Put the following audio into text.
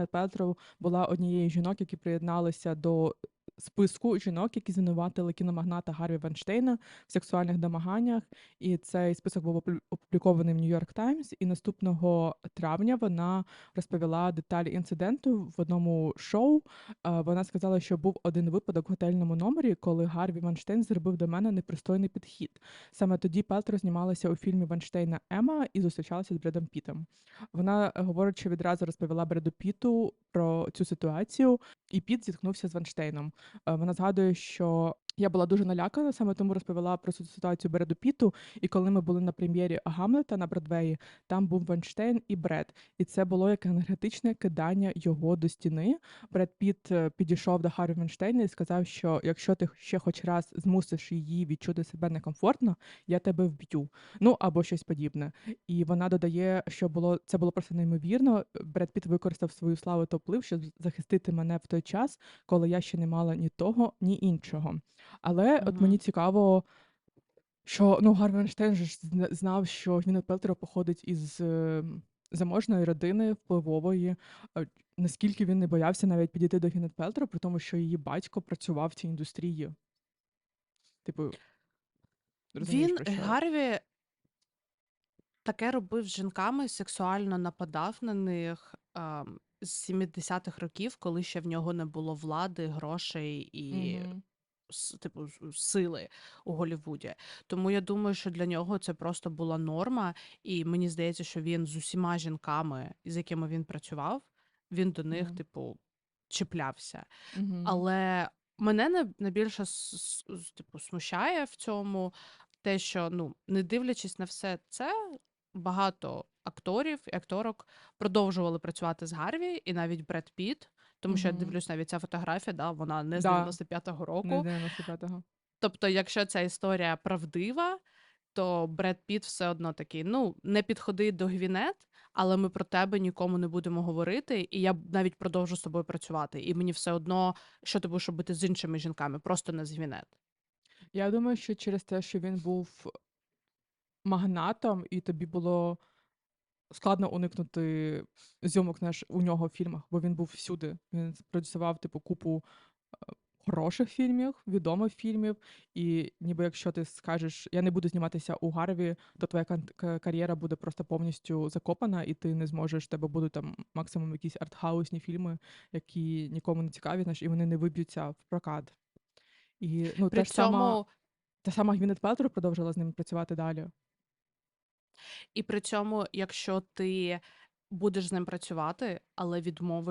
Paltrow була однією жінок, які приєдналися до списку жінок, які звинуватили кіномагната Гарві Вайнштейна в сексуальних домаганнях. І цей список був опублікований в Нью-Йорк Таймс. І наступного травня вона розповіла деталі інциденту в одному шоу. Е, Вона сказала, що був один випадок в готельному номері, коли Гарві Вайнштейн зробив до мене непристойний підхід. Саме тоді Пелтро знімалася у фільмі Вайнштейна Ема і зустрічалася з Бредом Пітом. Вона, е, говорить, що відразу розповіла Бреду Піту про цю ситуацію, і Піт зіткнувся з Вайнштейном. Е, Вона згадує, що я була дуже налякана, саме тому розповіла про ситуацію Бреду Піту. І коли ми були на прем'єрі Гамлета на Бродвеї, там був Вайнштейн і Бред. І це було як енергетичне кидання його до стіни. Бред Піт е, підійшов до Харві Вайнштейна і сказав, що якщо ти ще хоч раз змусиш її відчути себе некомфортно, я тебе вб'ю. Ну або щось подібне. І вона додає, що було це було просто неймовірно. Бред Піт використав свою славу та вплив, щоб захистити мене в той час, коли я ще не мала ні того, ні іншого. Але от Мгм. мені цікаво, що ну Гарві Вайнштейн же ж зна- знав, що Гвінет Пелтро походить із е, заможної родини впливової. Е, Наскільки він не боявся навіть підійти до Гвінет Пелтро, при тому, що її батько працював в цій індустрії. Типу, розумієш Він про що? Гарві таке робив з жінками, сексуально нападав на них ам, з 70-х років, коли ще в нього не було влади, грошей і Мгм. Типу сили у Голлівуді. Тому я думаю, що для нього це просто була норма, і мені здається, що він з усіма жінками, з якими він працював, він до них, Мгм. типу, чіплявся. Мгм. Але мене най- найбільше типу, смущає в цьому те, що ну, не дивлячись на все це, багато акторів і акторок продовжували працювати з Гарві, і навіть Бред Піт, тому що я дивлюсь навіть ця фотографія, да, вона не з Да, 95-го не року. 95-го. Тобто, якщо ця історія правдива, то Бред Піт все одно такий: ну, не підходи до Гвінет, але ми про тебе нікому не будемо говорити, і я навіть продовжу з тобою працювати. І мені все одно, що ти будеш робити з іншими жінками, просто не з Гвінет. Я думаю, що через те, що він був магнатом, і тобі було складно уникнути зйомок знаєш, у нього в фільмах, бо він був всюди. Він продюсував типу купу е, хороших фільмів, відомих фільмів. І ніби якщо ти скажеш, я не буду зніматися у Гарві, то твоя кан- к- кар'єра буде просто повністю закопана, і ти не зможеш, в тебе будуть там максимум якісь артхаусні фільми, які нікому не цікаві, знаєш, і вони не виб'ються в прокат. І ну, При та ж сама, цьому, та сама Гвінет Пелтро продовжила з ним працювати далі. І при цьому, якщо ти будеш з ним працювати, але відмовиш.